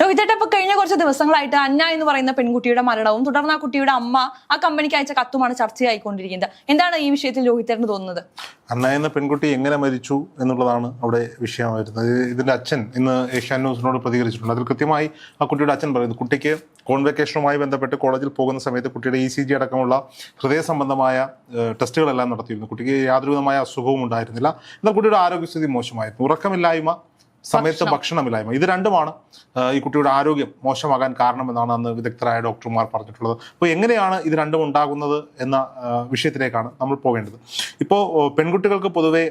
രോഹിതേട്ട ഇപ്പൊ കഴിഞ്ഞ കുറച്ച് ദിവസങ്ങളായിട്ട് അന്ന എന്ന് പറയുന്ന പെൺകുട്ടിയുടെ മരണവും തുടർന്ന് ആ കുട്ടിയുടെ അമ്മ ആ കമ്പനിക്ക് അയച്ച കത്തുമാണ് ചർച്ചയായിക്കൊണ്ടിരിക്കുന്നത്. എന്താണ് ഈ വിഷയത്തിൽ രോഹിതേട്ടന് തോന്നുന്നത്? അന്ന എന്ന പെൺകുട്ടി എങ്ങനെ മരിച്ചു എന്നുള്ളതാണ് അവിടെ ഇത് ഇതിന്റെ അച്ഛൻ ഇന്ന് ഏഷ്യാൻ ന്യൂസിനോട് പ്രതികരിച്ചിട്ടുണ്ട്. അതിൽ കൃത്യമായി ആ കുട്ടിയുടെ അച്ഛൻ പറയുന്നു കുട്ടിക്ക് കോൺവെക്കേഷനുമായി ബന്ധപ്പെട്ട് കോളേജിൽ പോകുന്ന സമയത്ത് കുട്ടിയുടെ ഇ സി ജി അടക്കമുള്ള ഹൃദയ സംബന്ധമായ ടെസ്റ്റുകളെല്ലാം നടത്തിയിരുന്നു. കുട്ടിക്ക് യാതൊരുവിധമായ അസുഖവും ഉണ്ടായിരുന്നില്ല. എന്നാൽ കുട്ടിയുടെ ആരോഗ്യസ്ഥിതി മോശമായിരുന്നു. ഉറക്കമില്ലായ്മ സമയത്ത് ഭക്ഷണമില്ലായ്മ. ഇത് രണ്ടുമാണ് ഈ കുട്ടിയുടെ ആരോഗ്യം മോശമാകാൻ കാരണമെന്നാണ് അന്ന് വിദഗ്ധരായ ഡോക്ടർമാർ പറഞ്ഞിട്ടുള്ളത്. അപ്പോൾ എങ്ങനെയാണ് ഇത് രണ്ടും ഉണ്ടാകുന്നത് എന്ന വിഷയത്തിലേക്കാണ് നമ്മൾ പോകേണ്ടത്. ഇപ്പോൾ പെൺകുട്ടികൾക്ക് പൊതുവേ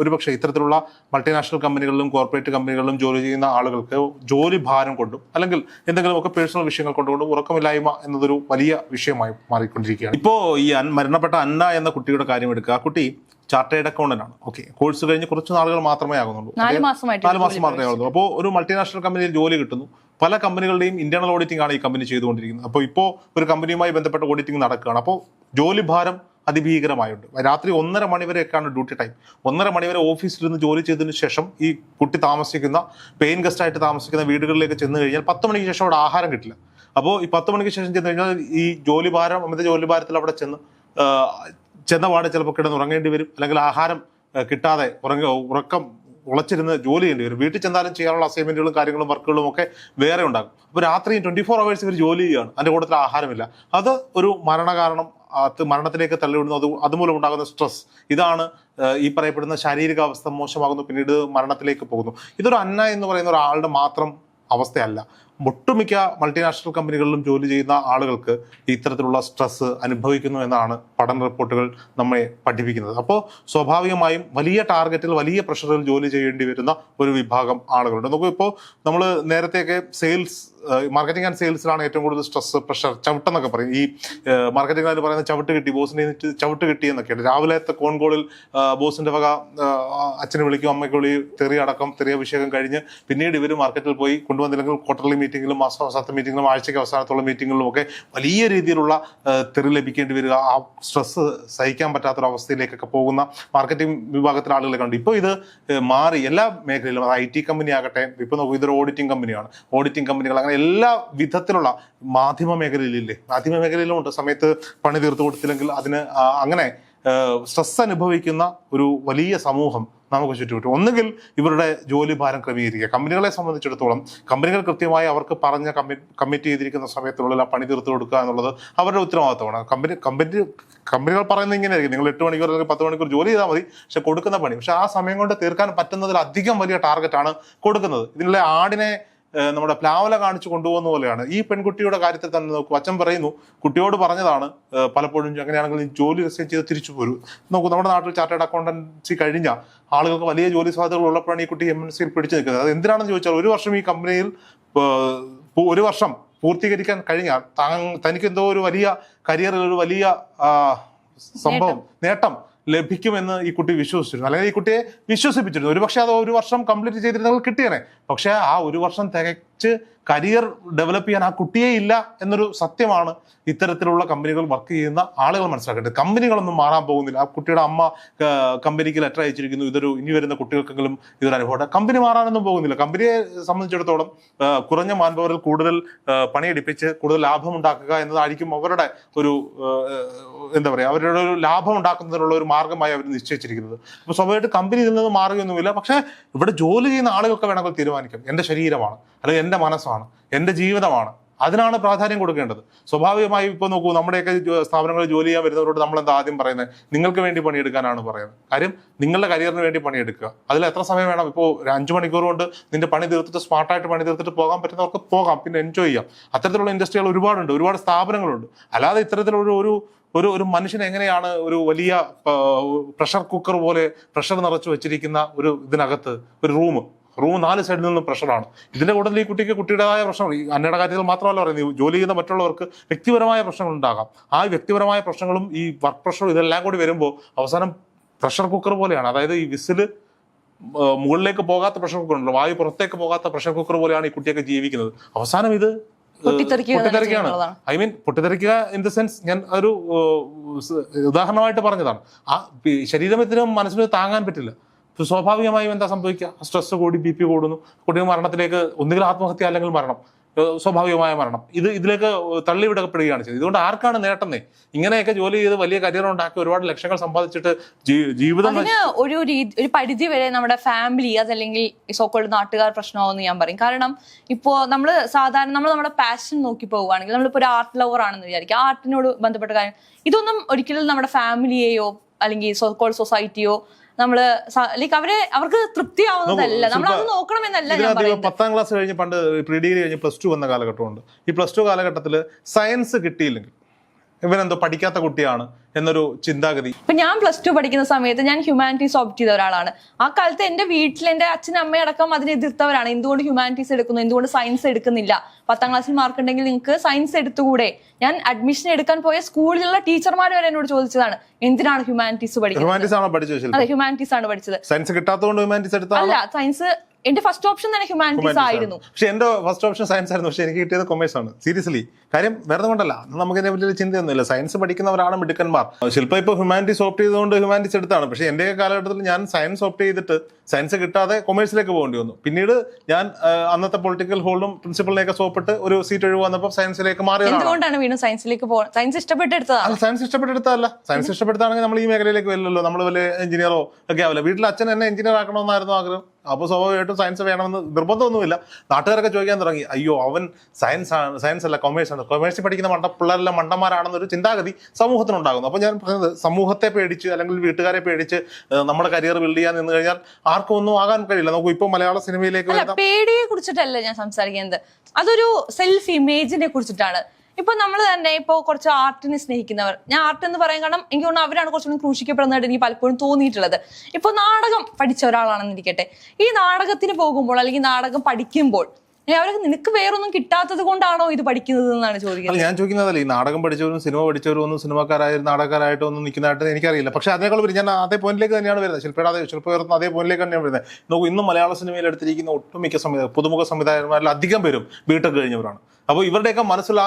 ഒരുപക്ഷെ ഇത്തരത്തിലുള്ള മൾട്ടിനാഷണൽ കമ്പനികളിലും കോർപ്പറേറ്റ് കമ്പനികളിലും ജോലി ചെയ്യുന്ന ആളുകൾക്ക് ജോലി ഭാരം കൊണ്ടും അല്ലെങ്കിൽ എന്തെങ്കിലുമൊക്കെ പേഴ്സണൽ വിഷയങ്ങൾ കൊണ്ടുകൊണ്ടും ഉറക്കമില്ലായ്മ എന്നതൊരു വലിയ വിഷയമായി മാറിക്കൊണ്ടിരിക്കുകയാണ്. ഇപ്പോൾ ഈ മരണപ്പെട്ട അന്ന എന്ന കുട്ടിയുടെ കാര്യം എടുക്കുക. ആ കുട്ടി ചാർട്ടേഡ് അക്കൗണ്ടന്റ് ആണ് ഓക്കെ. കോഴ്സ് കഴിഞ്ഞ് കുറച്ച് നാളുകൾ മാത്രമേ ആകുന്നുള്ളൂ. നാല് മാസം മാത്രമേ ആകുന്നുള്ളൂ. അപ്പോൾ ഒരു മൾട്ടിനാഷണൽ കമ്പനിയിൽ ജോലി കിട്ടുന്നു. പല കമ്പനികളുടെയും ഇന്റേണൽ ഓഡിറ്റിംഗ് ആണ് ഈ കമ്പനി ചെയ്തുകൊണ്ടിരിക്കുന്നത്. അപ്പോൾ ഇപ്പോൾ ഒരു കമ്പനിയുമായി ബന്ധപ്പെട്ട ഓഡിറ്റിംഗ് നടക്കുകയാണ്. അപ്പോൾ ജോലി ഭാരം അതിഭീകരമായുണ്ട്. രാത്രി ഒന്നര മണിവരെയൊക്കെയാണ് ഡ്യൂട്ടി ടൈം. ഒന്നര മണിവരെ ഓഫീസിലിരുന്ന് ജോലി ചെയ്തതിന് ശേഷം ഈ കുട്ടി താമസിക്കുന്ന പെയിൻ ഗസ്റ്റ് ആയിട്ട് താമസിക്കുന്ന വീടുകളിലേക്ക് ചെന്ന് കഴിഞ്ഞാൽ പത്ത് മണിക്ക് ശേഷം അവിടെ ആഹാരം കിട്ടില്ല. അപ്പോൾ ഈ പത്ത് മണിക്ക് ശേഷം ചെന്ന് കഴിഞ്ഞാൽ ഈ ജോലി ഭാരം അമിത ജോലി ഭാരത്തിൽ അവിടെ ചെന്ന് ആ, ചെന്ന ചിലപ്പോൾ കിടന്ന് ഉറങ്ങേണ്ടി വരും. അല്ലെങ്കിൽ ആഹാരം കിട്ടാതെ ഉറങ്ങ ഉറക്കം ഉളച്ചിരുന്ന് ജോലി ചെയ്യേണ്ടി വരും. വീട്ടിൽ ചെന്നാലും ചെയ്യാനുള്ള അസൈൻമെന്റുകളും കാര്യങ്ങളും വർക്കുകളും ഒക്കെ വേറെ ഉണ്ടാകും. അപ്പോൾ രാത്രിയും ട്വന്റി ഫോർ അവേഴ്സ് ഇവർ ജോലി ചെയ്യുകയാണ്. അതിന്റെ കൂട്ടത്തിൽ ആഹാരമില്ല. അത് ഒരു മരണകാരണം അത് മരണത്തിലേക്ക് തള്ളിവിടുന്നു. അത് അതുമൂലം ഉണ്ടാകുന്ന സ്ട്രെസ് ഇതാണ് ഈ പറയപ്പെടുന്ന ശാരീരിക അവസ്ഥ മോശമാകുന്നു. പിന്നീട് മരണത്തിലേക്ക് പോകുന്നു. ഇതൊരു അന്ന എന്ന് പറയുന്ന ഒരാളുടെ മാത്രം അവസ്ഥയല്ല. ഒട്ടുമിക്ക മൾട്ടിനാഷണൽ കമ്പനികളിലും ജോലി ചെയ്യുന്ന ആളുകൾക്ക് ഇത്തരത്തിലുള്ള സ്ട്രെസ് അനുഭവിക്കുന്നു എന്നാണ് പഠന റിപ്പോർട്ടുകൾ നമ്മെ പഠിപ്പിക്കുന്നത്. അപ്പോൾ സ്വാഭാവികമായും വലിയ ടാർഗറ്റിൽ വലിയ പ്രഷറിൽ ജോലി ചെയ്യേണ്ടി വരുന്ന ഒരു വിഭാഗം ആളുകളുണ്ട്. നമുക്ക് ഇപ്പോൾ നമ്മൾ നേരത്തെയൊക്കെ സെയിൽസ് മാർക്കറ്റിംഗ് ആൻഡ് സെയിൽസിലാണ് ഏറ്റവും കൂടുതൽ സ്ട്രെസ് പ്രഷർ ചവിട്ടെന്നൊക്കെ പറയും. ഈ മാർക്കറ്റിംഗ് എന്ന് പറയുന്ന ചവിട്ട് കിട്ടി എന്നിട്ട് ചവിട്ട് കിട്ടി എന്നൊക്കെയാണ് രാവിലത്തെ കോൺ കോളിൽ ബോസിന്റെ വക അച്ഛനെ വിളിക്കും അമ്മയ്ക്ക് വിളി തെറി അടക്കം തെറിയ അഭിഷേകം കഴിഞ്ഞ് പിന്നീട് ഇവർ മാർക്കറ്റിൽ പോയി കൊണ്ടുവന്നില്ലെങ്കിൽ ക്വാർട്ടർലി മീറ്റിംഗിലും മാസാവസാനത്തെ മീറ്റിങ്ങിലും ആഴ്ചയ്ക്ക് അവസാനത്തുള്ള മീറ്റിങ്ങിലും ഒക്കെ വലിയ രീതിയിലുള്ള തെറി ലഭിക്കേണ്ടി വരിക ആ സ്ട്രെസ് സഹിക്കാൻ പറ്റാത്തൊരവസ്ഥയിലേക്കൊക്കെ പോകുന്ന മാർക്കറ്റിംഗ് വിഭാഗത്തിലെ ആളുകളെ കണ്ടു. ഇപ്പോൾ ഇത് മാറി എല്ലാ മേഖലയിലും അത് ഐ ടി കമ്പനി ആകട്ടെ ഇപ്പോൾ നോക്കൂ ഇതൊരു ഓഡിറ്റിംഗ് കമ്പനിയാണ്. ഓഡിറ്റിംഗ് കമ്പനികൾ അങ്ങനെ എല്ലാ വിധത്തിലുള്ള മാധ്യമ മേഖലയിലില്ലേ? മാധ്യമ മേഖലയിലും ഉണ്ട്. സമയത്ത് പണി തീർത്തു കൊടുത്തില്ലെങ്കിൽ അതിന് അങ്ങനെ സ്ട്രെസ് അനുഭവിക്കുന്ന ഒരു വലിയ സമൂഹം നമുക്ക് ചുറ്റുമുണ്ട് ഒന്നുകിൽ ഇവരുടെ ജോലി ഭാരം ക്രമീകരിക്കുക. കമ്പനികളെ സംബന്ധിച്ചിടത്തോളം കമ്പനികൾ കൃത്യമായി അവർക്ക് പറഞ്ഞ കമ്മി കമ്മിറ്റ് ചെയ്തിരിക്കുന്ന സമയത്തുള്ളിൽ ആ പണി തീർത്തു കൊടുക്കുക എന്നുള്ളത് അവരുടെ ഉത്തരവാദിത്തമാണ്. കമ്പനി കമ്പനി കമ്പനികൾ പറയുന്നത് ഇങ്ങനെയായിരിക്കും. നിങ്ങൾ എട്ട് മണിക്കൂർ അല്ലെങ്കിൽ പത്ത് മണിക്കൂർ ജോലി ചെയ്താൽ മതി പക്ഷെ കൊടുക്കുന്ന പണി. പക്ഷെ ആ സമയം കൊണ്ട് തീർക്കാൻ പറ്റുന്നതിലധികം വലിയ ടാർഗറ്റാണ് കൊടുക്കുന്നത്. ഇതിനുള്ള ആടിനെ നമ്മുടെ പ്ലാവല കാണിച്ചു കൊണ്ടുപോകുന്ന പോലെയാണ്. ഈ പെൺകുട്ടിയുടെ കാര്യത്തിൽ തന്നെ നോക്കൂ അച്ഛൻ പറയുന്നു കുട്ടിയോട് പറഞ്ഞതാണ് പലപ്പോഴും അങ്ങനെയാണെങ്കിൽ ജോലി റിസൈൻ ചെയ്ത് തിരിച്ചു പോരൂ. നോക്കൂ നമ്മുടെ നാട്ടിൽ ചാർട്ടേഡ് അക്കൗണ്ടൻസി കഴിഞ്ഞ ആളുകൾക്ക് വലിയ ജോലി സാധ്യതകൾ ഉള്ളപ്പോഴാണ് ഈ കുട്ടി എം എൻ സിയിൽ പിടിച്ചു നിൽക്കുന്നത്. അത് എന്തിനാണെന്ന് ചോദിച്ചാൽ ഒരു വർഷം ഈ കമ്പനിയിൽ ഒരു വർഷം പൂർത്തീകരിക്കാൻ കഴിഞ്ഞാൽ തനിക്ക് എന്തോ ഒരു വലിയ കരിയറിൽ ഒരു വലിയ സംഭവം നേട്ടം. ലഭിക്കുമെന്ന് ഈ കുട്ടി വിശ്വസിച്ചിരുന്നു. അല്ലെങ്കിൽ ഈ കുട്ടിയെ വിശ്വസിപ്പിച്ചിരുന്നു. ഒരു പക്ഷേ അത് ഒരു വർഷം കംപ്ലീറ്റ് ചെയ്തിരുന്നെങ്കിൽ കിട്ടിയേനെ. പക്ഷേ ആ ഒരു വർഷം തികച്ച് കരിയർ ഡെവലപ്പ് ചെയ്യാൻ ആ കുട്ടിയെ ഇല്ല എന്നൊരു സത്യമാണ് ഇത്തരത്തിലുള്ള കമ്പനികൾ വർക്ക് ചെയ്യുന്ന ആളുകൾ മനസ്സിലാക്കേണ്ടത്. കമ്പനികളൊന്നും മാറാൻ പോകുന്നില്ല. ആ കുട്ടിയുടെ അമ്മ കമ്പനിക്ക് ലെറ്റർ അയച്ചിരിക്കുന്നു. ഇതൊരു ഇനി വരുന്ന കുട്ടികൾക്കെങ്കിലും ഇതൊരു അനുഭവം കമ്പനി മാറാനൊന്നും പോകുന്നില്ല. കമ്പനിയെ സംബന്ധിച്ചിടത്തോളം കുറഞ്ഞ മാൻപവറിൽ കൂടുതൽ പണിയെടുപ്പിച്ച് കൂടുതൽ ലാഭം ഉണ്ടാക്കുക എന്നതായിരിക്കും അവരുടെ ഒരു എന്താ പറയുക അവരുടെ ഒരു ലാഭം ഉണ്ടാക്കുന്നതിനുള്ള ഒരു മാർഗമായി അവർ നിശ്ചയിച്ചിരിക്കുന്നത്. അപ്പോൾ സ്വാഭാവികമായിട്ട് കമ്പനി ഇതിൽ നിന്ന് മാറുകയൊന്നുമില്ല. പക്ഷേ ഇവിടെ ജോലി ചെയ്യുന്ന ആളുകൾക്ക് വേണമെങ്കിൽ തീരുമാനിക്കാം. എന്റെ ശരീരമാണ്. അല്ലെങ്കിൽ എന്റെ മനസ്സാണ് എന്റെ ജീവിതമാണ്. അതിനാണ് പ്രാധാന്യം കൊടുക്കേണ്ടത്. സ്വാഭാവികമായി ഇപ്പോൾ നോക്കൂ നമ്മുടെയൊക്കെ സ്ഥാപനങ്ങളിൽ ജോലി ചെയ്യാൻ വരുന്നവരോട് നമ്മൾ എന്താ ആദ്യം പറയുന്നത്? നിങ്ങൾക്ക് വേണ്ടി പണിയെടുക്കാനാണ് പറയുന്നത്. കാര്യം നിങ്ങളുടെ കരിയറിന് വേണ്ടി പണിയെടുക്കുക. അതിൽ എത്ര സമയം വേണം? ഇപ്പോൾ ഒരു അഞ്ച് മണിക്കൂർ കൊണ്ട് നിന്റെ പണി തീർത്തിട്ട് സ്മാർട്ടായിട്ട് പണി തീർത്തിട്ട് പോകാൻ പറ്റുന്നവർക്ക് പോകാം പിന്നെ എൻജോയ് ചെയ്യാം. അത്തരത്തിലുള്ള ഇൻഡസ്ട്രികൾ ഒരുപാടുണ്ട് ഒരുപാട് സ്ഥാപനങ്ങളുണ്ട്. അല്ലാതെ ഇത്തരത്തിലൊരു ഒരു ഒരു ഒരു മനുഷ്യൻ എങ്ങനെയാണ് ഒരു വലിയ പ്രഷർ കുക്കർ പോലെ പ്രഷർ നിറച്ചു വെച്ചിരിക്കുന്ന ഒരു ഇതിനകത്ത് ഒരു റൂം റൂം നാല് സൈഡിൽ നിന്നും പ്രഷറാണ് ഇതിന്റെ കൂടുതൽ ഈ കുട്ടിക്ക് കുട്ടിയുടേതായ പ്രശ്നം ഈ അന്നയുടെ കാര്യത്തിൽ മാത്രമല്ല പറയുന്നത് ജോലി ചെയ്യുന്ന മറ്റുള്ളവർക്ക് വ്യക്തിപരമായ പ്രശ്നങ്ങൾ ഉണ്ടാകാം ആ വ്യക്തിപരമായ പ്രശ്നങ്ങളും ഈ വർക്ക് പ്രഷറും ഇതെല്ലാം കൂടി വരുമ്പോൾ അവസാനം പ്രഷർ കുക്കർ പോലെയാണ്. അതായത് ഈ വിസിൽ മുകളിലേക്ക് പോകാത്ത പ്രഷർ കുക്കർ ഉണ്ടല്ലോ വായു പുറത്തേക്ക് പോകാത്ത പ്രഷർ കുക്കർ പോലെയാണ് ഈ കുട്ടിയൊക്കെ ജീവിക്കുന്നത്. അവസാനം ഇത് പൊട്ടിത്തെറിക്കുകയാണ്. ഐ മീൻ പൊട്ടിത്തെറിക്കുക ഇൻ ദ സെൻസ് ഞാൻ ഒരു ഉദാഹരണമായിട്ട് പറഞ്ഞതാണ്. ആ ശരീരത്തിനും മനസ്സിനും താങ്ങാൻ പറ്റില്ല. സ്വാഭാവികമായും എന്താ സംഭവിക്കുക? സ്ട്രെസ് കൂടി ബി പി കൂടുന്നു. കുട്ടികൾ മരണത്തിലേക്ക് ഒന്നുകിൽ ആത്മഹത്യ അല്ലെങ്കിൽ മരണം. സ്വാഭാവികമായ മരണം. ഇത് ഇതിലേക്ക് തള്ളിവിടപ്പെടുകയാണ് ചെയ്തത് ഇതുകൊണ്ട് ആർക്കാണ് നേട്ടമേ? ഇങ്ങനെയൊക്കെ ജോലി ചെയ്ത് വലിയ കരിയർ ഉണ്ടാക്കി ഒരുപാട് ലക്ഷങ്ങൾ സമ്പാദിച്ചിട്ട് ജീവിതം ഒരു ഒരു പരിധി വരെ നമ്മുടെ ഫാമിലി അതല്ലെങ്കിൽ സോക്കോൾഡ് നാട്ടുകാർ പ്രശ്നമാവെന്ന് ഞാൻ പറയും. കാരണം ഇപ്പോ നമ്മൾ സാധാരണ നമ്മൾ നമ്മുടെ പാഷൻ നോക്കി പോവുകയാണെങ്കിൽ നമ്മളിപ്പോ ഒരു ആർട്ട് ലവർ ആണെന്ന് വിചാരിക്കുക. ആർട്ടിനോട് ബന്ധപ്പെട്ട കാര്യം ഇതൊന്നും ഒരിക്കലും നമ്മുടെ ഫാമിലിയെയോ അല്ലെങ്കിൽ സോക്കോൾഡ് സൊസൈറ്റിയോ നമ്മൾ ലൈക്ക് അവരെ അവർക്ക് തൃപ്തിയാവുന്നതല്ല. നമ്മൾ അത് നോക്കണമെന്നല്ല പത്താം ക്ലാസ് കഴിഞ്ഞ് പണ്ട് പ്രീ ഡിഗ്രി കഴിഞ്ഞ് പ്ലസ് ടു വന്ന കാലഘട്ടമുണ്ട്. ഈ പ്ലസ് ടു കാലഘട്ടത്തിൽ സയൻസ് കിട്ടിയില്ലെങ്കിൽ ഇവനെന്തോ പഠിക്കാത്ത കുട്ടിയാണ് എന്നൊരു ചിന്താഗതി. ഇപ്പൊ ഞാൻ പ്ലസ് ടു പഠിക്കുന്ന സമയത്ത് ഞാൻ ഹ്യൂമാനിറ്റീസ് ഓപ്റ്റ് ചെയ്ത ഒരാളാണ്. ആ കാലത്ത് എന്റെ വീട്ടിൽ എന്റെ അച്ഛനും അമ്മയടക്കം അതിനെ എതിർത്തവരാണ്. എന്തുകൊണ്ട് ഹ്യൂമാനിറ്റീസ് എടുക്കുന്നു? എന്തുകൊണ്ട് സയൻസ് എടുക്കുന്നില്ല? പത്താം ക്ലാസ്സിൽ മാർക്ക് ഉണ്ടെങ്കിൽ നിങ്ങൾക്ക് സയൻസ് എടുത്തുകൂടെ? ഞാൻ അഡ്മിഷൻ എടുക്കാൻ പോയ സ്കൂളിലുള്ള ടീച്ചർമാർ വരെ എന്നോട് ചോദിച്ചതാണ് എന്തിനാണ് ഹ്യൂമാനിറ്റീസ് പഠിക്കുന്നത്? ഹ്യൂമാനിറ്റീസ് ആണോ പഠിച്ചത് അതെ ഹ്യൂമാനിറ്റീസ് ആണ് പഠിച്ചത്. സയൻസ് കിട്ടാത്തതുകൊണ്ട് ഹ്യൂമാനിറ്റീസ് അല്ല സയൻസ് എന്റെ ഫസ്റ്റ് ഓപ്ഷൻ തന്നെ ഹ്യൂമാനിറ്റീസ് ആയിരുന്നു. പക്ഷെ എന്റെ ഫസ്റ്റ് ഓപ്ഷൻ സയൻസ് ആയിരുന്നു. പക്ഷെ എനിക്ക് കിട്ടിയത് കൊമേഴ്സ് ആണ്. സീരിയസ്ലി കാര്യം വേറെ കൊണ്ടല്ല. നമുക്ക് ഇതിനെ പറ്റി ചിന്തയൊന്നുമില്ല. സയൻസ് പഠിക്കുന്നവരാണ് മിടുക്കന്മാർ. ശില്പ ഇപ്പോൾ ഹ്യൂമാനിറ്റീസ് ഓപ്റ്റ് ചെയ്തുകൊണ്ട് ഹ്യൂമാനിറ്റീസ് എടുത്താണ്. പക്ഷെ എന്റെ കാലഘട്ടത്തിൽ ഞാൻ സയൻസ് ഓപ്റ്റ് ചെയ്തിട്ട് സയൻസ് കിട്ടാതെ കൊമേഴ്സിലേക്ക് പോകേണ്ടി വന്നു. പിന്നീട് ഞാൻ അന്നത്തെ പൊളിറ്റിക്കൽ ഹോൾഡും പ്രിൻസിപ്പളിനെയൊക്കെ സോപ്പിട്ട് ഒരു സീറ്റ് ഒഴിവ് വന്നപ്പോൾ സയൻസിലേക്ക് മാറി എന്തുകൊണ്ടാണ് വീണ്ടും സയൻസിലേക്ക് പോകുന്നത് സയൻസ് ഇഷ്ടപ്പെട്ടെടുത്തതാണ് സയൻസ് ഇഷ്ടപ്പെട്ടെടുത്തല്ല സയൻസ് ഇഷ്ടപ്പെടുത്താണെങ്കിൽ നമ്മൾ ഈ മേഖലയിലേക്ക് വരില്ലല്ലോ. നമ്മൾ വലിയ എഞ്ചിനീയറോ ഒക്കെ ആവില്ല. വീട്ടിൽ അച്ഛൻ എന്നെ എഞ്ചിനീയർ ആക്കണമെന്നായിരുന്നു ആഗ്രഹം. അപ്പോൾ സ്വാഭാവികമായിട്ടും സയൻസ് വേണമെന്ന് നിർബന്ധമൊന്നുമില്ല. നാട്ടുകാരൊക്കെ ചോദിക്കാൻ തുടങ്ങി. അയ്യോ അവൻ സയൻസ് ആണ് സയൻസ് അല്ല കൊമേഴ്സ് ആണ്. കൊമേഴ്സിൽ പഠിക്കുന്ന മണ്ട പിള്ളേരെല്ലാം മണ്ടന്മാരാണെന്നൊരു ചിന്താഗതി സമൂഹത്തിനുണ്ടാകുന്നു. അപ്പോൾ ഞാൻ പറഞ്ഞത് സമൂഹത്തെ പേടിച്ച് അല്ലെങ്കിൽ വീട്ടുകാരെ പേടിച്ച് നമ്മുടെ കരിയർ ബിൽഡ് ചെയ്യാൻ നിന്ന് കഴിഞ്ഞാൽ ആർക്കും ഒന്നും ആകാൻ കഴിയില്ല. നമുക്ക് ഇപ്പോൾ മലയാള സിനിമയിലേക്ക് പേടിയെ കുറിച്ചിട്ടല്ല ഞാൻ സംസാരിക്കുന്നത്. അതൊരു സെൽഫ് ഇമേജിനെ കുറിച്ചിട്ടാണ്. ഇപ്പൊ നമ്മൾ തന്നെ ഇപ്പൊ കുറച്ച് ആർട്ടിനെ സ്നേഹിക്കുന്നവർ. ഞാൻ ആർട്ട് എന്ന് പറയാൻ കാരണം എനിക്ക് തോന്നുന്നു അവരാണ് കുറച്ചുകൂടി ക്രൂശിക്കപ്പെടുന്നതായിട്ട് എനിക്ക് പലപ്പോഴും തോന്നിയിട്ടുള്ളത്. ഇപ്പൊ നാടകം പഠിച്ച ഒരാളാണെന്നിരിക്കട്ടെ ഈ നാടകത്തിന് പോകുമ്പോൾ അല്ലെങ്കിൽ നാടകം പഠിക്കുമ്പോൾ അവർക്ക് നിനക്ക് വേറൊന്നും കിട്ടാത്തത് കൊണ്ടാണോ ഇത് പഠിക്കുന്നത് എന്നാണ് ചോദിക്കുന്നത്? ഞാൻ ചോദിക്കുന്നതല്ല ഈ നാടകം പഠിച്ചവരും സിനിമ പഠിച്ചവരും ഒന്നും സിനിമക്കാരായ നാടകക്കാരായിട്ട് ഒന്നും നിൽക്കുന്നതായിട്ട് എനിക്കറിയില്ല പക്ഷെ അതിനേക്കാൾ ഞാൻ അതേ പോയിന്റിലേക്ക് തന്നെയാണ് വരുന്നത്. ശില്പയുടെ അതേ ഉയർത്തുന്ന അതേ പോയിന്റിലേക്ക് തന്നെയാണ് വരുന്നത്. നോക്കൂ ഇന്നും മലയാള സിനിമയിൽ എടുത്തിരിക്കുന്ന ഒട്ടുമിക്ക സംവിധായക പുതുമുഖ സംവിധായകന്മാരിൽ അധികം പേരും ബിടെക് കഴിഞ്ഞവരാണ്. അപ്പോൾ ഇവരുടെയൊക്കെ മനസ്സിൽ ആ,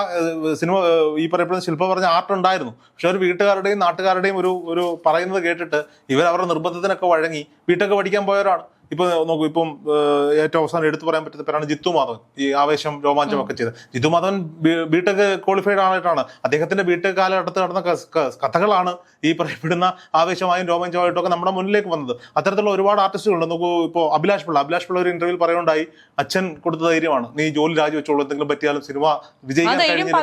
സിനിമ ഈ പറയപ്പെടുന്ന ശില്പ പറഞ്ഞ ആർട്ട് ഉണ്ടായിരുന്നു. പക്ഷെ ഒരു വീട്ടുകാരുടെയും നാട്ടുകാരുടെയും ഒരു ഒരു പറയുന്നത് കേട്ടിട്ട് ഇവർ അവരുടെ നിർബന്ധത്തിനൊക്കെ വഴങ്ങി വീട്ടൊക്കെ പഠിക്കാൻ പോയവരാണ്. ഇപ്പൊ നോക്കൂ ഇപ്പം ഏറ്റവും അവസാനം എടുത്തു പറയാൻ പറ്റുന്ന പേരാണ് ജിത്തു മാധവൻ. ഈ ആവേശം രോമാഞ്ചം ഒക്കെ ചെയ്ത് ജിത്തു മാധവൻ ബിടെക് ക്വാളിഫൈഡ് ആയിട്ടാണ്. അദ്ദേഹത്തിന്റെ ബിടെക് കാലഘട്ടത്തിൽ നടന്ന കഥകളാണ് ഈ പറയപ്പെടുന്ന ആവേശമായും രോമാഞ്ചമായിട്ടും ഒക്കെ നമ്മുടെ മുന്നിലേക്ക് വന്നത്. അത്തരത്തിലുള്ള ഒരുപാട് ആർട്ടിസ്റ്റുകളുണ്ട്. നോക്കൂ ഇപ്പോൾ അഭിലാഷ് പിള്ള. അഭിലാഷ് പിള്ള ഒരു ഇന്റർവ്യൂവിൽ പറയുണ്ടായി അച്ഛൻ കൊടുത്ത ധൈര്യമാണ്. നീ ജോലി രാജിവെച്ചോളൂ. എന്തെങ്കിലും പറ്റിയാലും സിനിമ വിജയിക്കും വിജയിക്കാൻ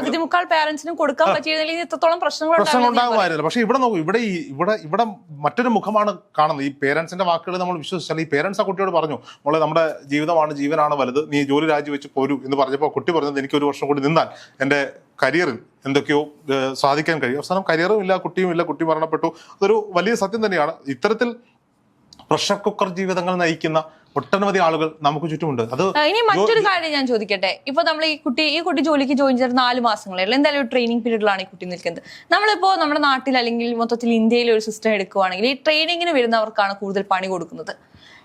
കൊടുക്കാൻ പ്രശ്നങ്ങൾ. ഉണ്ടാകുമായിരുന്നില്ല. പക്ഷെ ഇവിടെ നോക്കൂ ഇവിടെ ഇവിടെ ഇവിടെ മറ്റൊരു മുഖമാണ് കാണുന്നത്. ഈ പേരൻസിന്റെ വാക്കുകൾ നമ്മൾ വിശ്വസിച്ചാൽ ഈ പേരൻസ് ആ കുട്ടിയോട് പറഞ്ഞു മോളെ നമ്മുടെ ജീവിതമാണ് ജീവനാണ് വലുത്. നീ ജോലി രാജിവെച്ച് പോരൂ. എന്ന് പറഞ്ഞപ്പോൾ കുട്ടി പറഞ്ഞത് എനിക്ക് ഒരു വർഷം കൂടി നിന്നാൽ എന്റെ കരിയറിൽ എന്തൊക്കെയോ സാധിക്കാൻ കഴിയും. അവസാനം കരിയറും ഇല്ല കുട്ടിയും ഇല്ല കുട്ടി മരണപ്പെട്ടു. അതൊരു വലിയ സത്യം തന്നെയാണ്. ഇത്തരത്തിൽ പ്രഷർ കുക്കർ ജീവിതങ്ങൾ നയിക്കുന്ന ഒട്ടനവധി ആളുകൾ നമുക്ക് ചുറ്റുമുണ്ട്. അത് ഇനി മറ്റൊരു കാര്യം ഞാൻ ചോദിക്കട്ടെ. ഇപ്പൊ നമ്മൾ ഈ കുട്ടി ഈ കുട്ടി ജോലിക്ക് ജോയിൻ ചെയ്ത് നാല് മാസങ്ങളായിരുന്നു എന്തായാലും ഒരു ട്രെയിനിങ് പീരീഡിലാണ് ഈ കുട്ടി നിൽക്കുന്നത്. നമ്മളിപ്പോ നമ്മുടെ നാട്ടിൽ അല്ലെങ്കിൽ മൊത്തത്തിൽ ഇന്ത്യയിൽ ഒരു സിസ്റ്റം എടുക്കുവാണെങ്കിൽ ഈ ട്രെയിനിങ്ങിന് വരുന്നവർക്കാണ് കൂടുതൽ പണി കൊടുക്കുന്നത്.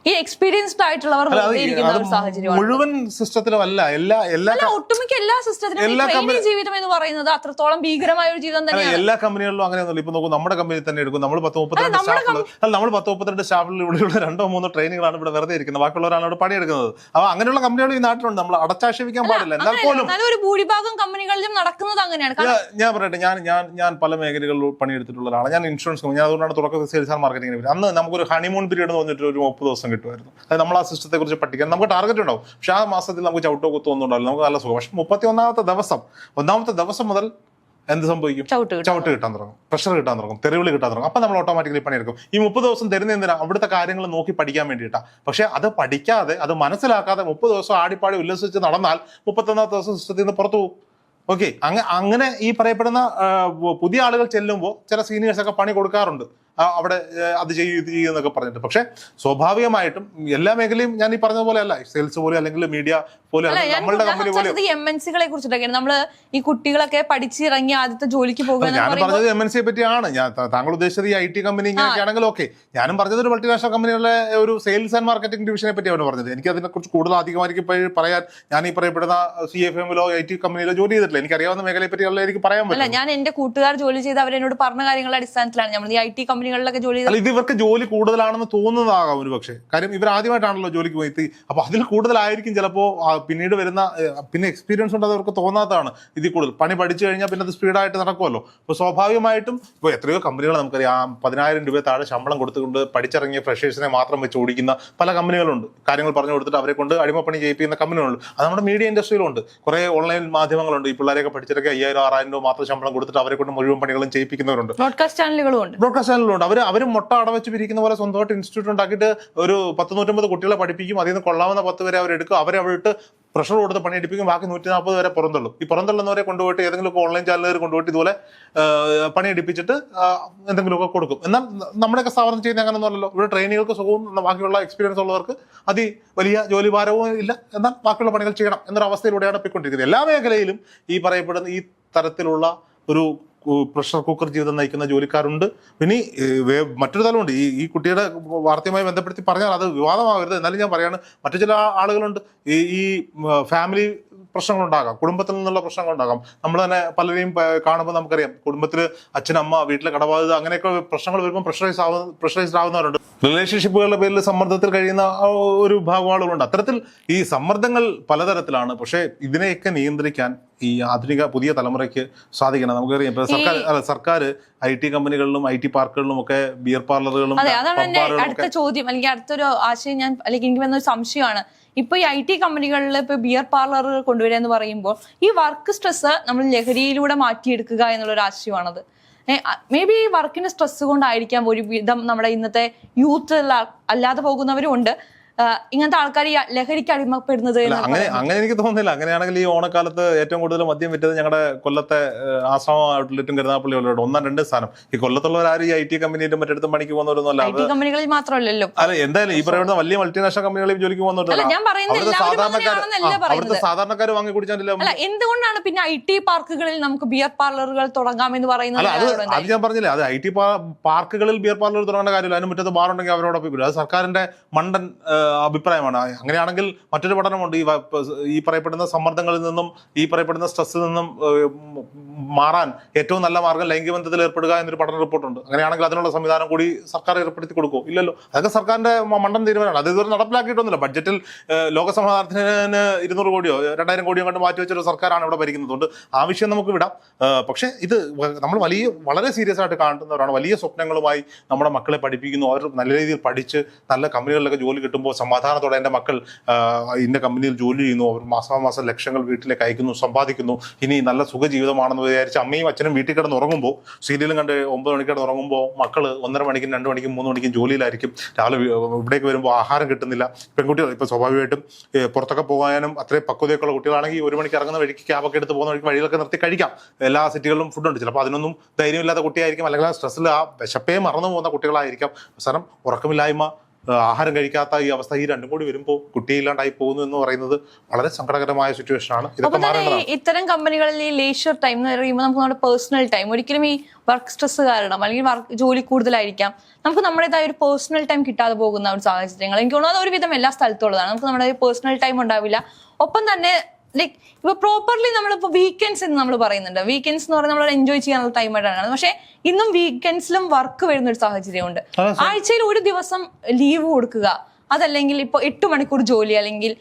ഈ എക്സ്പീരിയൻസ്ഡ് ആയിട്ടുള്ളവർ ഇരിക്കുന്ന ഒരു സാഹചര്യമാണ്. മുഴുവൻ സിസ്റ്റത്തിലും അല്ല എല്ലാ എല്ലാ ഒട്ടുമിക്ക എല്ലാ സിസ്റ്റത്തിലും എല്ലാ ജീവിതം എന്ന് പറയുന്നത് അത്രത്തോളം ഭീകരമായ ഒരു ജീവിതം തന്നെ എല്ലാ കമ്പനികളിലും അങ്ങനെയൊന്നുമില്ല. ഇപ്പൊ നോക്കൂ നമ്മുടെ കമ്പനി തന്നെ എടുക്കും. നമ്മൾ പത്ത് മുപ്പത്തിരണ്ട് സ്റ്റാഫുകൾ നമ്മൾ പത്ത് മുപ്പത്തിരണ്ട് സ്റ്റാഫുകൾ ഇവിടെയുള്ള രണ്ടോ മൂന്നോ ട്രെയിനുകളാണ് ഇവിടെ വെറുതെ ഇരിക്കുന്നത്. ബാക്കിയുള്ളവരാണ് അവിടെ പണിയെടുക്കുന്നത്. അപ്പൊ അങ്ങനെയുള്ള കമ്പനികൾ ഈ നാട്ടിലുണ്ട്. നമ്മൾ അടച്ചാക്ഷേപിക്കാൻ പാടില്ല. എന്നാൽ പോലും ഒരു ഭൂരിഭാഗം കമ്പനികളിലും നടക്കുന്നത് അങ്ങനെയാണ്. ഞാൻ- പറയട്ടെ. ഞാൻ ഞാൻ ഞാൻ പല മേഖലകളിൽ പണിയെടുത്തിട്ടുള്ള ഒരാളാണ്. ഞാൻ ഇൻഷുറൻസ് ഞാൻ അതുകൊണ്ടാണ് തുടക്കത്തിൽ സെയിൽസ് ആൻഡ് മാർക്കറ്റിംഗിന് അന്ന് നമുക്കൊരു ഹണിമൂൺ പീരീഡ് എന്ന് പറഞ്ഞിട്ട് ഒരു മുപ്പത് ദിവസം കിട്ടുമായിരുന്നു. അതായത് നമ്മൾ ആ സിസ്റ്റത്തെ കുറിച്ച് പഠിക്കാൻ നമുക്ക് ടാർഗറ്റ് ഉണ്ടാവും. പക്ഷേ ആ മാസത്തിൽ നമുക്ക് ചവിട്ടോ കുത്തോ ഒന്നും ഉണ്ടാവില്ല. നമുക്ക് നല്ല സുഖം. പക്ഷെ മുപ്പത്തി ഒന്നാമത്തെ ദിവസം ഒന്നാമത്തെ ദിവസം മുതൽ എന്ത് സംഭവിക്കും? ചവിട്ട് കിട്ടാൻ തുടങ്ങും. പ്രഷർ കിട്ടാൻ തുടങ്ങും. തെരുവിളി കിട്ടാൻ തുടങ്ങും. അപ്പൊ നമ്മൾ ഓട്ടോമാറ്റിക്കലി പണിയെടുക്കും. ഈ മുപ്പത് ദിവസം തരുന്ന എന്തിനാ? അവിടുത്തെ കാര്യങ്ങൾ നോക്കി പഠിക്കാൻ വേണ്ടിയിട്ടാണ് പക്ഷെ അത് പഠിക്കാതെ അത് മനസ്സിലാക്കാതെ മുപ്പത് ദിവസം ആടിപ്പാടി ഉല്ലസിച്ച് നടന്നാൽ മുപ്പത്തൊന്നാമത്തെ ദിവസം സിസ്റ്റത്തിൽ നിന്ന് പുറത്തു പോകും. ഓക്കെ അങ്ങ അങ്ങനെ ഈ പറയപ്പെടുന്ന പുതിയ ആളുകൾ ചെല്ലുമ്പോൾ ചില സീനിയേഴ്സ് ഒക്കെ പണി കൊടുക്കാറുണ്ട്. അവിടെ അത് ചെയ്യും ഇത് ചെയ്യും എന്നൊക്കെ പറഞ്ഞിട്ട്. പക്ഷെ സ്വാഭാവികമായിട്ടും എല്ലാ മേഖലയും ഞാൻ ഈ പറഞ്ഞ പോലെ അല്ല സെയിൽസ് പോലെ അല്ലെങ്കിൽ മീഡിയ പോലെ നമ്മളുടെ കമ്പനി പോലെ. എം എൻ സികളെ കുറിച്ചിട്ടൊക്കെയാണ്. നമ്മൾ ഈ കുട്ടികളൊക്കെ പഠിച്ചിറങ്ങി ആദ്യത്തെ ജോലിക്ക് പോകുന്നത് ഞാൻ പറഞ്ഞത് എം എൻ സിയെ പറ്റിയാണ്. ഞാൻ താങ്കൾ ഉദ്ദേശിച്ചത് ഈ ഐ ടി കമ്പനി ഇങ്ങനെയൊക്കെ ആണെങ്കിൽ ഓക്കെ ഞാനും പറഞ്ഞത് ഒരു മൾട്ടിനാഷണൽ കമ്പനികളുടെ ഒരു സെയിൽസ് ആൻഡ് മാർക്കറ്റിംഗ് ഡിവിഷനെ പറ്റിയാണ് പറഞ്ഞത്. എനിക്ക് അതിനെക്കുറിച്ച് കൂടുതൽ അധികമായിരിക്കും പറയാൻ ഞാൻ ഈ പറയപ്പെടുന്ന സി എഫ് എമ്മിലോ ഐ ടി കമ്പനിയിലോ ജോലി ചെയ്തിട്ടില്ല. എനിക്ക് അറിയാവുന്ന മേഖലയെ പറ്റിയുള്ള എനിക്ക് പറയാൻ പറ്റില്ല ഞാൻ എന്റെ കൂട്ടുകാർ ജോലി ചെയ്ത് അവരെന്നോട് പറഞ്ഞ കാര്യങ്ങളുടെ അടിസ്ഥാനത്തിലാണ്. നമ്മൾ ഈ ഐ ടി കമ്പനി കമ്പനികളിലൊക്കെ ജോലി ചെയ്ത അല്ല ഇത് ഇവർക്ക് ജോലി കൂടുതലാണെന്ന് തോന്നുന്നതാകാം ഒരു പക്ഷേ. കാര്യം ഇവർ ആദ്യമായിട്ടാണല്ലോ ജോലിക്ക് പോയി. അപ്പൊ അതിൽ കൂടുതലായിരിക്കും ചിലപ്പോ പിന്നീട് വരുന്ന ഏ, പിന്നെ എക്സ്പീരിയൻസ് ഉണ്ട് അത് അവർക്ക് തോന്നാത്തതാണ്. ഇതിൽ കൂടുതൽ. പണി പഠിച്ചു കഴിഞ്ഞാൽ പിന്നെ അത് സ്പീഡായിട്ട് നടക്കുമല്ലോ. അപ്പോൾ സ്വാഭാവികമായിട്ടും ഇപ്പോൾ എത്രയോ കമ്പനികൾ നമുക്കറിയാം പതിനായിരം രൂപ താഴെ ശമ്പളം കൊടുത്തുകൊണ്ട് പഠിച്ചിറങ്ങിയ ഫ്രഷേഴ്സിനെ മാത്രം വെച്ച് ഓടിക്കുന്ന പല കമ്പനികളുണ്ട്. കാര്യങ്ങൾ പറഞ്ഞു കൊടുത്തിട്ട് അവരെ കൊണ്ട് അടിമപ്പണി ചെയ്യിപ്പിക്കുന്ന കമ്പനികളുണ്ട്. അത് നമ്മുടെ മീഡിയ ഇൻഡസ്ട്രിയിലുണ്ട് കുറേ ഓൺലൈൻ മാധ്യമങ്ങളുണ്ട്. ഈ പിള്ളേരെയൊക്കെ പഠിച്ചിറക്കി അയ്യായിരം ആറായിരം രൂപ മാത്രം ശമ്പളം കൊടുത്തിട്ട് അവരെ കൊണ്ട് മുഴുവൻ പണികളും ചെയ്യിപ്പിക്കുന്നവരുണ്ട്. ബ്രോഡ്കാസ്റ്റ് ചാനലുകളും ഉണ്ട് ബ്രോഡ്കാസ്റ്റ് ചാനലുണ്ട് അവർ അവർ മുട്ട അടവച്ച് പിരിക്കുന്ന പോലെ സ്വന്തമായിട്ട് ഇൻസ്റ്റിറ്റ്യൂട്ട് ഉണ്ടാക്കിയിട്ട് ഒരു പത്ത് നൂറ്റമ്പത് കുട്ടികളെ പഠിപ്പിക്കും. അതിൽ നിന്ന് കൊള്ളാവുന്ന പത്ത് വരെ അവരെടുക്കും അവരെ അവിടെ പ്രഷർ കൊടുത്ത് പണിയെടുപ്പിക്കും. ബാക്കി നൂറ്റി നാൽപ്പത് വരെ പുറന്തള്ളും. ഈ പുറന്തള്ളുന്നവരെ കൊണ്ടുപോയിട്ട് ഏതെങ്കിലും ഓൺലൈൻ ചാനലുകാർ കൊണ്ടുപോയിട്ട് ഇതുപോലെ പണിയെടുപ്പിച്ചിട്ട് എന്തെങ്കിലുമൊക്കെ കൊടുക്കും. എന്നാൽ നമ്മുടെയൊക്കെ സ്ഥാപനം ചെയ്യുന്ന അങ്ങനെ ഒന്നുമല്ലല്ലോ ഇവിടെ ട്രെയിനികൾക്ക് സുഖവും ബാക്കിയുള്ള എക്സ്പീരിയൻസ് ഉള്ളവർക്ക് അതി വലിയ ജോലി ഭാരവും ഇല്ല. എന്നാൽ ബാക്കിയുള്ള പണികൾ ചെയ്യണം എന്നൊരു അവസ്ഥയിലൂടെയാണ് പോയിക്കൊണ്ടിരിക്കുന്നത്. എല്ലാ മേഖലയിലും ഈ പറയപ്പെടുന്ന ഈ തരത്തിലുള്ള ഒരു പ്രഷർ കുക്കർ ജീവിതം നയിക്കുന്ന ജോലിക്കാരുണ്ട്. പിന്നെ മറ്റൊരു തലമുണ്ട്. ഈ ഈ കുട്ടിയുടെ വാർത്തയുമായി ബന്ധപ്പെടുത്തി പറഞ്ഞാൽ അത് വിവാദമാകരുത് എന്നാലും ഞാൻ പറയാണ് മറ്റു ചില ആളുകളുണ്ട്. ഈ ഈ ഫാമിലി പ്രശ്നങ്ങളുണ്ടാകാം. കുടുംബത്തിൽ നിന്നുള്ള പ്രശ്നങ്ങളുണ്ടാകാം. നമ്മൾ തന്നെ പലരെയും കാണുമ്പോൾ നമുക്കറിയാം. കുടുംബത്തിൽ അച്ഛനമ്മ വീട്ടിലെ കടബാധ്യത അങ്ങനെയൊക്കെ പ്രശ്നങ്ങൾ വരുമ്പോൾ പ്രഷറൈസ് ആവുന്ന പ്രഷറൈസ്ഡ് ആവുന്നവരുണ്ട്. റിലേഷൻഷിപ്പുകളുടെ പേരിൽ സമ്മർദ്ദത്തിൽ കഴിയുന്ന ഒരു ഭാഗം ആളുകളുണ്ട്. അത്തരത്തിൽ ഈ സമ്മർദ്ദങ്ങൾ പലതരത്തിലാണ്. പക്ഷേ ഇതിനെയൊക്കെ നിയന്ത്രിക്കാൻ ഈ ആധുനിക പുതിയ തലമുറയ്ക്ക് സാധിക്കണം. നമുക്കറിയാം ഇപ്പൊ സർക്കാർ അല്ല സർക്കാർ ഐ ടി കമ്പനികളിലും ഐ ടി പാർക്കുകളിലും ഒക്കെ ബിയർ പാർലറുകളും അതെ അതാണ് അടുത്ത ചോദ്യം. അല്ലെങ്കിൽ അടുത്തൊരു ആശയം ഞാൻ അല്ലെങ്കിൽ എനിക്ക് വന്ന ഒരു സംശയമാണ്. ഇപ്പൊ ഈ ഐ ടി കമ്പനികളിൽ ഇപ്പൊ ബിയർ പാർലർ കൊണ്ടുവരിക എന്ന് പറയുമ്പോൾ ഈ വർക്ക് സ്ട്രെസ് നമ്മൾ ലഹരിയിലൂടെ മാറ്റിയെടുക്കുക എന്നുള്ള ഒരു ആശയമാണത് മേ ബി ഈ വർക്കിന്റെ സ്ട്രെസ് കൊണ്ടായിരിക്കാം ഒരുവിധം നമ്മുടെ ഇന്നത്തെ യൂത്ത് അല്ലാതെ പോകുന്നവരും ഉണ്ട്. ഇങ്ങനത്തെ ആൾക്കാർ ഈ ലഹരിക്ക് അടിമപ്പെടുന്നത് അങ്ങനെ അങ്ങനെ എനിക്ക് തോന്നുന്നില്ല. അങ്ങനെയാണെങ്കിൽ ഈ ഓണക്കാലത്ത് ഏറ്റവും കൂടുതൽ മദ്യം വിറ്റത് ഞങ്ങളുടെ കൊല്ലത്തെ ആശ്രമ ഔട്ട്ലെറ്റും കരുനാപ്പള്ളി ഉള്ളവരുടെ ഒന്നാം രണ്ട് സ്ഥാനം. ഈ കൊല്ലത്തുള്ളവരാരും ഈ ഐ ടി കമ്പനിയിലും മറ്റെടുത്തും പണിക്ക് പോകുന്നവരൊന്നും അല്ല ഐ ടി കമ്പനികളിൽ മാത്രമല്ലല്ലോ. അല്ല എന്തായാലും ഈ പറയുന്ന വലിയ മൾട്ടിനാഷണൽ കമ്പനികളിൽ ജോലിക്ക് പോകുന്നവരല്ല സാധാരണക്കാർ വാങ്ങി എന്തുകൊണ്ടാണ് പിന്നെ ഐ ടി പാർക്കുകളിൽ നമുക്ക് ബിയർ പാർലറുകൾ തുടങ്ങാം എന്ന് പറയുന്നത് അത് ഞാൻ പറഞ്ഞില്ലേ അത് ഐ ടി പാർക്കുകളിൽ ബിയർ പാർലർ തുടങ്ങേണ്ട കാര്യമില്ല. അതിന് മുറ്റത്ത് ബാർ ഉണ്ടെങ്കിൽ അവരോടൊപ്പം അത് സർക്കാരിന്റെ മണ്ടൻ അഭിപ്രായമാണ്. അങ്ങനെയാണെങ്കിൽ മറ്റൊരു പഠനമുണ്ട്. ഈ ഈ പറയപ്പെടുന്ന സമ്മർദ്ദങ്ങളിൽ നിന്നും ഈ പറയപ്പെടുന്ന സ്ട്രെസ്സിൽ നിന്നും മാറാൻ ഏറ്റവും നല്ല മാർഗം ലൈംഗികബന്ധത്തിൽ ഏർപ്പെടുക എന്നൊരു പഠന റിപ്പോർട്ടുണ്ട്. അങ്ങനെയാണെങ്കിൽ അതിനുള്ള സംവിധാനം കൂടി സർക്കാർ ഏർപ്പെടുത്തി കൊടുക്കും ഇല്ലല്ലോ. അതൊക്കെ സർക്കാരിന്റെ മണ്ഡലം തീരുമാനമാണ്. അത് ഇതുവരെ നടപ്പിലാക്കിയിട്ടൊന്നുമില്ല. ബഡ്ജറ്റിൽ ലോകസമാധാനത്തിന് ലോക ഇരുന്നൂറ് കോടിയോ രണ്ടായിരം കോടിയോ കണ്ട് മാറ്റി വെച്ചൊരു സർക്കാരാണ് ഇവിടെ ഭരിക്കുന്നതുകൊണ്ട് ആവശ്യം നമുക്ക് വിടാം. പക്ഷേ ഇത് നമ്മൾ വലിയ വളരെ സീരിയസ് ആയിട്ട് കാണുന്നവരാണ്. വലിയ സ്വപ്നങ്ങളുമായി നമ്മുടെ മക്കളെ പഠിപ്പിക്കുന്നു. അവർ നല്ല രീതിയിൽ പഠിച്ച് നല്ല കമ്പനികളിലൊക്കെ ജോലി കിട്ടുമ്പോൾ സമാധാനത്തോടെ എന്റെ മക്കൾ ഇന്ന കമ്പനിയിൽ ജോലി ചെയ്യുന്നു അവർ മാസാമാസം ലക്ഷങ്ങൾ വീട്ടിലേക്ക് അയക്കുന്നു സമ്പാദിക്കുന്നു ഇനി നല്ല സുഖജീവിതമാണെന്ന് വിചാരിച്ച് അമ്മയും അച്ഛനും വീട്ടിൽ കിടന്ന് ഉറങ്ങുമ്പോൾ സീരിയലും കണ്ട് ഒമ്പത് മണിക്ക് കിടന്ന് ഉറങ്ങുമ്പോൾ മക്കൾ ഒന്നര മണിക്കും രണ്ട് മണിക്കും മൂന്ന് മണിക്കും ജോലിയിലായിരിക്കും. രാവിലെ ഇവിടേക്ക് വരുമ്പോൾ ആഹാരം കിട്ടുന്നില്ല. പെൺകുട്ടികൾ ഇപ്പോൾ സ്വാഭാവികമായിട്ടും പുറത്തൊക്കെ പോകാനും അത്രയും പക്വതയൊക്കെയുള്ള കുട്ടികളാണെങ്കിൽ ഒരു മണിക്ക് ഇറങ്ങുന്ന വഴിക്ക് ക്യാബൊക്കെ എടുത്ത് പോകുന്ന വഴിക്ക് വഴിയിലൊക്കെ നിർത്തി കഴിക്കാം. എല്ലാ സിറ്റികളിലും ഫുഡുണ്ട് ചിലപ്പോൾ അതിനൊന്നും ധൈര്യമില്ലാത്ത കുട്ടിയായിരിക്കും. അല്ലെങ്കിൽ ആ സ്ട്രെസ്സിൽ ആ വിശപ്പേ മറന്നു പോകുന്ന കുട്ടികളായിരിക്കാം. അവസാനം ഉറക്കമില്ലായ്മ ആഹാരം കഴിക്കാത്ത ഈ അവസ്ഥ ഈ രണ്ടും കൂടി വരുമ്പോൾ കുട്ടിയില്ലാണ്ടായി പോകുന്നു എന്ന് പറയുന്നത് വളരെ സങ്കടകരമായ സിറ്റുവേഷൻ ആണ്. ഇതൊക്കെ മാറേണ്ടതാണ്. ഇത്തരം കമ്പനികളിൽ ഈ ലേഷ്യർ ടൈം എന്ന് പറയുമ്പോൾ നമുക്ക് നമ്മുടെ പേഴ്സണൽ ടൈം ഒരിക്കലും ഈ വർക്ക് സ്ട്രെസ് കാരണം അല്ലെങ്കിൽ വർക്ക് ജോലി കൂടുതലായിരിക്കാം. നമുക്ക് നമ്മുടേതായ ഒരു പേഴ്സണൽ ടൈം കിട്ടാതെ പോകുന്ന ഒരു സാഹചര്യങ്ങൾ. എനിക്ക് തോന്നുന്നത് അത് ഒരുവിധം എല്ലാ സ്ഥലത്തും ഉള്ളതാണ്. നമുക്ക് നമ്മുടെ പേഴ്സണൽ ടൈം ഉണ്ടാവില്ല. ഒപ്പം തന്നെ ലൈക്ക് ഇപ്പൊ പ്രോപ്പർലി നമ്മളിപ്പോ വീക്കെൻഡ്സ് എന്ന് നമ്മൾ പറയുന്നുണ്ട്. വീക്കെൻഡ്സ് എന്ന് പറഞ്ഞാൽ നമ്മൾ എൻജോയ് ചെയ്യാനുള്ള ടൈം ആയിട്ടാണ് പക്ഷേ ഇന്നും വീക്കെൻഡ്സിലും വർക്ക് വരുന്ന ഒരു സാഹചര്യമുണ്ട് ഉണ്ട്. ആഴ്ചയിൽ ഒരു ദിവസം ലീവ് കൊടുക്കുക. അതല്ലെങ്കിൽ ഇപ്പൊ എട്ട് മണിക്കൂർ ജോലി അല്ലെങ്കിൽ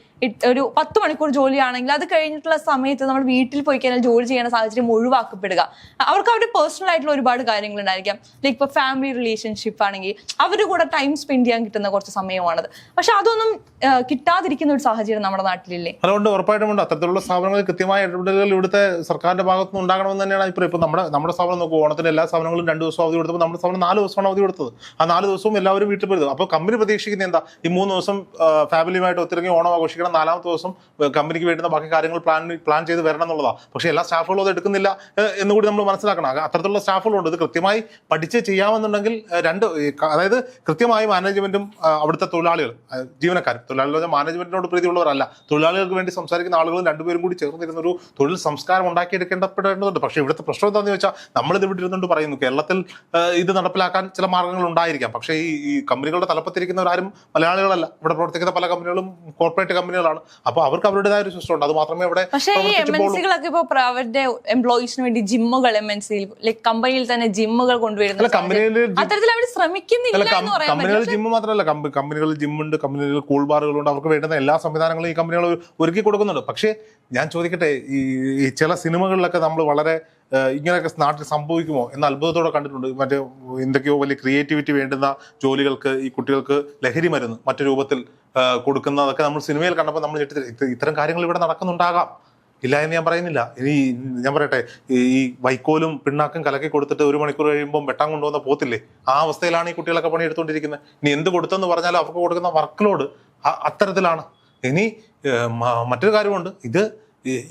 ഒരു പത്ത് മണിക്കൂർ ജോലിയാണെങ്കിൽ അത് കഴിഞ്ഞിട്ടുള്ള സമയത്ത് നമ്മൾ വീട്ടിൽ പോയി കഴിഞ്ഞാൽ ജോലി ചെയ്യുന്ന സാഹചര്യം ഒഴിവാക്കപ്പെടുക. അവർക്ക് അവരുടെ പേഴ്സണൽ ആയിട്ടുള്ള ഒരുപാട് കാര്യങ്ങൾ ഉണ്ടായിരിക്കാം ലൈക്ക് ഇപ്പൊ ഫാമിലി റിലേഷൻഷിപ്പ് ആണെങ്കിൽ അവരുടെ കൂടെ ടൈം സ്പെൻഡ് ചെയ്യാൻ കിട്ടുന്ന കുറച്ച് സമയമാണത്. പക്ഷെ അതൊന്നും കിട്ടാതിരിക്കുന്ന ഒരു സാഹചര്യം നമ്മുടെ നാട്ടിലില്ലേ? അതുകൊണ്ട് ഉറപ്പായിട്ടും അത്തരത്തിലുള്ള സ്ഥാപനങ്ങൾ കൃത്യമായ ഇടപെടലുകൾ ഇവിടുത്തെ സർക്കാരിന്റെ ഭാഗത്ത് നിന്ന് ഉണ്ടാകണമെന്ന് തന്നെയാണ് ഇപ്പൊ ഇപ്പൊ നമ്മുടെ നമ്മുടെ സ്ഥാപനം നോക്കുക ഓണത്തിന് എല്ലാ സ്ഥാപനങ്ങളും രണ്ട് ദിവസം അവധി കൊടുത്തപ്പോൾ നമ്മുടെ സ്ഥാപനം നാല് ദിവസമാണ് അവധി കൊടുത്തത്. ആ നാല് ദിവസവും എല്ലാവരും വീട്ടിൽ പോയത് അപ്പോൾ കമ്പനി പ്രതീക്ഷിക്കുന്നത് എന്താ? ഈ മൂന്ന് ദിവസം ഫാമിലിയുമായിട്ട് ഒത്തിരി ഓണം ആഘോഷിക്കണം. നാലാമത്തെ ദിവസം കമ്പനിക്ക് വേണ്ടുന്ന ബാക്കി കാര്യങ്ങൾ പ്ലാൻ പ്ലാൻ ചെയ്ത് വരണം എന്നുള്ളതാണ് പക്ഷേ എല്ലാ സ്റ്റാഫുകളും അത് എടുക്കുന്നില്ല എന്നുകൂടി നമ്മൾ മനസ്സിലാക്കണം. അത് അത്തരത്തിലുള്ള സ്റ്റാഫുകളുണ്ട്. ഇത് കൃത്യമായി പഠിച്ച് ചെയ്യാമെന്നുണ്ടെങ്കിൽ രണ്ട് അതായത് കൃത്യമായി മാനേജ്മെന്റും അവിടുത്തെ തൊഴിലാളികൾ ജീവനക്കാർ തൊഴിലാളികൾ മാനേജ്മെന്റിനോട് പ്രീതിയുള്ളവരല്ല. തൊഴിലാളികൾക്ക് വേണ്ടി സംസാരിക്കുന്ന ആളുകളും രണ്ടുപേരും കൂടി ചേർന്നിരുന്ന ഒരു തൊഴിൽ സംസ്കാരം ഉണ്ടാക്കിയെടുക്കേണ്ടപ്പെടേണ്ടതുണ്ട്. പക്ഷേ ഇവിടുത്തെ പ്രശ്നം എന്താണെന്ന് വെച്ചാൽ നമ്മളിത് ഇവിടെ ഇരുന്നുകൊണ്ട് പറയുന്നു. കേരളത്തിൽ ഇത് നടപ്പിലാക്കാൻ ചില മാർഗങ്ങൾ ഉണ്ടായിരിക്കാം. പക്ഷേ ഈ കമ്പനികളുടെ തലപ്പത്തിരിക്കുന്നവരാരും മലയാളികളല്ല. ഇവിടെ പ്രവർത്തിക്കുന്ന പല കമ്പനികളും കോർപ്പറേറ്റ് കമ്പനികൾ കമ്പനികളാണ് അപ്പോൾ അവർക്ക് അവരുടേതായ ഒരു സിസ്റ്റം ഉണ്ട്. അത് മാത്രമേ അവിടെ പക്ഷേ ഈ എം എൻ സികളൊക്കെ ഇപ്പൊ അവരുടെ എംപ്ലോയീസിന് വേണ്ടി ജിമ്മുകൾ എം എൻ സിയിൽ ലൈക് കമ്പനിയിൽ തന്നെ ജിമ്മുകൾ കൊണ്ടുവരുന്ന കമ്പനിയിൽ അത്തരത്തിൽ അവർ ശ്രമിക്കുന്നില്ല പറ്റും ജിമ്മ് മാത്രമല്ല കമ്പ- കമ്പനികളിൽ ജിമ്മുണ്ട് കമ്പനികളിൽ കൂൾ ബാറുകളുണ്ട് അവർക്ക് വേണ്ടുന്ന എല്ലാ സംവിധാനങ്ങളും ഈ കമ്പനികൾ ഒരുക്കി കൊടുക്കുന്നുണ്ട്. പക്ഷേ ഞാൻ ചോദിക്കട്ടെ ഈ ചില സിനിമകളിലൊക്കെ നമ്മൾ വളരെ ഇങ്ങനെയൊക്കെ നാട്ടിൽ സംഭവിക്കുമോ എന്ന് അത്ഭുതത്തോടെ കണ്ടിട്ടുണ്ട്. മറ്റേ എന്തൊക്കെയോ വലിയ ക്രിയേറ്റിവിറ്റി വേണ്ടുന്ന ജോലികൾക്ക് ഈ കുട്ടികൾക്ക് ലഹരി മരുന്ന് മറ്റു രൂപത്തിൽ കൊടുക്കുന്നതൊക്കെ നമ്മൾ സിനിമയിൽ കണ്ടപ്പോൾ നമ്മൾ ഞെട്ടി ഇത്തരം കാര്യങ്ങൾ ഇവിടെ നടക്കുന്നുണ്ടാകാം. ഇല്ല എന്ന് ഞാൻ പറയുന്നില്ല. ഇനി ഞാൻ പറയട്ടെ ഈ വൈക്കോലും പിണ്ണാക്കും കലക്കി കൊടുത്തിട്ട് ഒരു മണിക്കൂർ കഴിയുമ്പോൾ വെട്ടാൻ കൊണ്ടുവന്ന പോത്തില്ലേ? ആ അവസ്ഥയിലാണ് ഈ കുട്ടികളൊക്കെ പണിയെടുത്തുകൊണ്ടിരിക്കുന്നത്. ഇനി എന്ത് കൊടുത്തെന്ന് പറഞ്ഞാലും അവർക്ക് കൊടുക്കുന്ന വർക്ക് ലോഡ് അത്തരത്തിലാണ്. ഇനി മറ്റൊരു കാര്യമുണ്ട്. ഇത്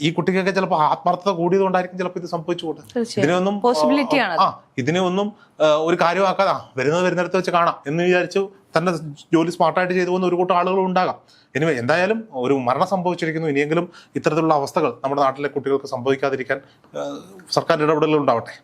ഈ- കുട്ടിക്കൊക്കെ ചിലപ്പോൾ ആത്മാർത്ഥത കൂടിയതുകൊണ്ടായിരിക്കും ചിലപ്പോൾ ഇത് സംഭവിച്ചുകൂടെ ഇതിനൊന്നും പോസിബിലിറ്റി ആണ് ആ ഇതിനെ ഒന്നും ഒരു കാര്യമാക്കാതെ വരുന്നത് വരുന്നിടത്ത് വെച്ച് കാണാം എന്ന് വിചാരിച്ചു തന്നെ ജോലി സ്മാർട്ടായിട്ട് ചെയ്തു പോകുന്ന ഒരു കൂട്ടം ആളുകൾ ഉണ്ടാകാം. ഇനി എന്തായാലും ഒരു മരണം സംഭവിച്ചിരിക്കുന്നു. ഇനിയെങ്കിലും ഇത്തരത്തിലുള്ള അവസ്ഥകൾ നമ്മുടെ നാട്ടിലെ കുട്ടികൾക്ക് സംഭവിക്കാതിരിക്കാൻ സർക്കാർ ഇടപെടലുകൾ ഉണ്ടാവട്ടെ.